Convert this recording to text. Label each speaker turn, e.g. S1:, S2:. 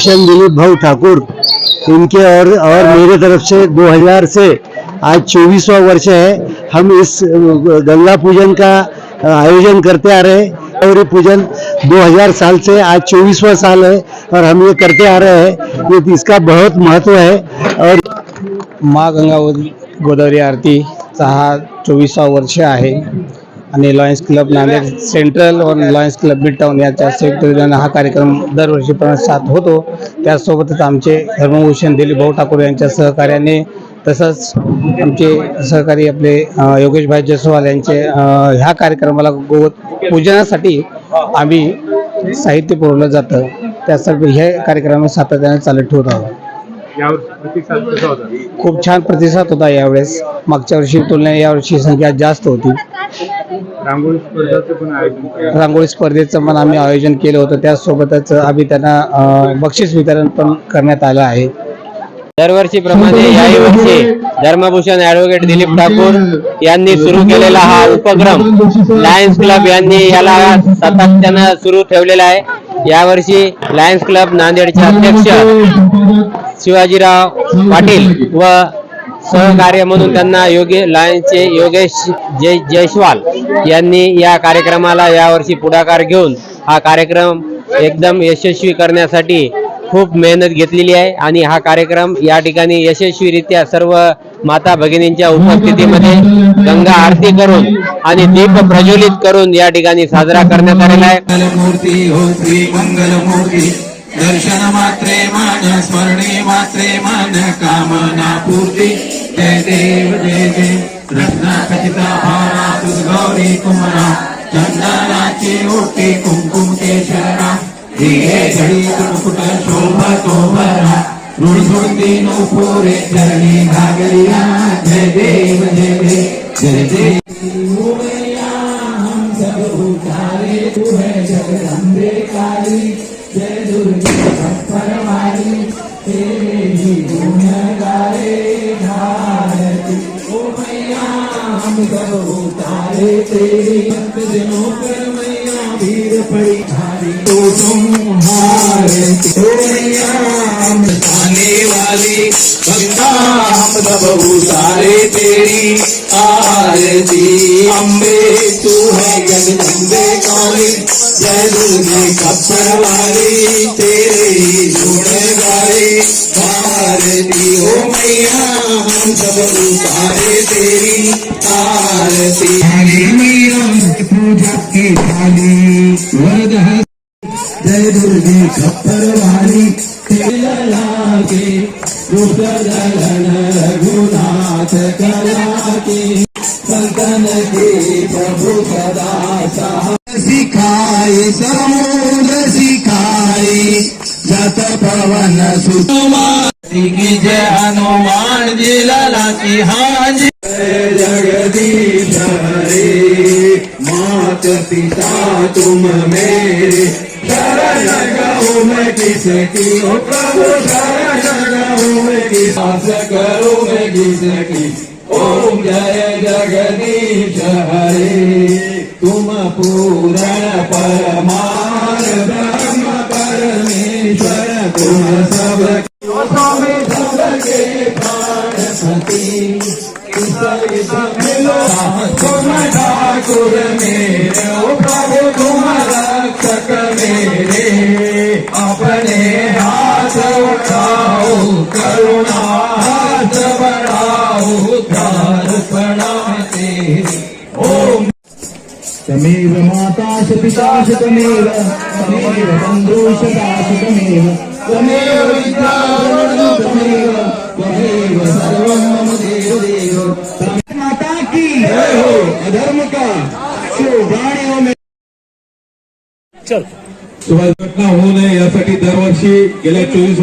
S1: भूषण दिलीप भाऊ ठाकुर इनके और और मेरे तरफ़ से 2000 से आज चौबीसवा वर्ष है हम इस गंगा पूजन का आयोजन करते आ रहे हैं और ये पूजन 2000 साल से आज चौबीसवा साल है और हम ये करते आ रहे हैं ये इसका बहुत महत्व है और
S2: माँ गंगा गोदावरी आरतीचा हा वर्ष आहे. आणि लॉयन्स क्लब नांदेड सेंट्रल व लॉयन्स क्लब मिड टाऊन याच्या संयुक्त विधान हा कार्यक्रम दरवर्षीप्रमाणे साथ होतो. त्यासोबतच आमचे धर्मभूषण दिलीप भाऊ ठाकूर यांच्या सहकार्याने तसंच आमचे सहकारी आपले योगेशभाई जयस्वाल यांचे ह्या कार्यक्रमाला गोवत पूजनासाठी आम्ही साहित्य पुरवलं जातं. त्यासाठी हे कार्यक्रम सातत्याने चालत ठेवत आहोत. खूप छान प्रतिसाद होता यावेळेस. मागच्या वर्षी तुलनेने यावर्षी संख्या जास्त होती.
S3: रांगोळी
S4: स्पर्धाचं पण
S3: आयोजन केलं.
S2: रांगोळी स्पर्धेचं पण आम्ही आयोजन केलं होतं. त्यासोबतच आम्ही त्यांना अं, बक्षीस वितरण पण करण्यात आलं आहे.
S5: दरवर्षीप्रमाणे याही वर्षी धर्मभूषण ऍडव्होकेट दिलीप ठाकूर यांनी सुरू केलेला हा उपक्रम लायन्स क्लब यांनी याला सातत्यानं सुरू ठेवलेला आहे. यावर्षी लायन्स क्लब नांदेडचे अध्यक्ष शिवाजीराव पाटील व सहकार्य म्हणून त्यांना योगे लायन्सचे योगेश जय जयस्वाल यांनी या कार्यक्रमाला यावर्षी पुढाकार घेऊन हा कार्यक्रम एकदम यशस्वी करण्यासाठी खूप मेहनत घेतलेली आहे आणि हा कार्यक्रम या ठिकाणी यशस्वीरित्या सर्व माता भगिनींच्या उपस्थितीमध्ये गंगा आरती करून आणि दीप प्रज्वलित करून या ठिकाणी साजरा करण्यात आलेला आहे.
S6: हो दर्शन मात्रे मान स्मरणे मात्रे मान कामना पूर्ती जय देव, जय जय। रत्ना खचिता हारा गौरी कुमरा। चंदनाची ओटी कुंकुम केशरा हे घडी मुकुट शोभा तो भरा ऋणधुंदी नुपुरे, चरणी घागरिया। जय देव जय देव। जय जय तेरे ही गुनगाए धारती ओ मैया हम सब उतारे तेरी दिनों पर मैया भीड़ पड़ी, धारी तो तुम हारती ओ मैया आने वाली गंगा हम सब उतारे तेरी आरती अम्बे, तू है जगदम्बे काली जय दुर्गे कप्पर वाली, तेरे ही गुण गाए आरती हो मैया, हम सब उतारे तेरी आरती हरी मैया पूजा की थाली वरद दुर्गे खप्पर वाली तेरा लागे रूप रघुनाथ कला के संतन के प्रभु सदा सिखाए समुद्र सिखाए जत पवन सुषमा की जय हनुमान जी लाला की हाँ जी जगदीश हरे मात पिता तुम मेरे मैं किसकी ओ प्रभु शरण गहूँ मैं किस करूँ मैं किसकी ओम जय जगदीश हरे। तुम पूरण परमार ब्रह्म परमेश्वर तुम सब तुम ठाकुर मेरे। ओ प्रभु तुम रक्षक मेरे। करुणा हाथ बढ़ाओ प्यार प्रणाम तेरी ओम तमेव माता च पिता च तमेव तमेव बन्धुश्च दास तमेव तमेव विद्या तमेव त्वमेव सर्वं मम देव देव माता की जय हो अधर्म का शिववाणियों में चल। घटना होऊ नये यासाठी दरवर्षी गेल्या चोवीस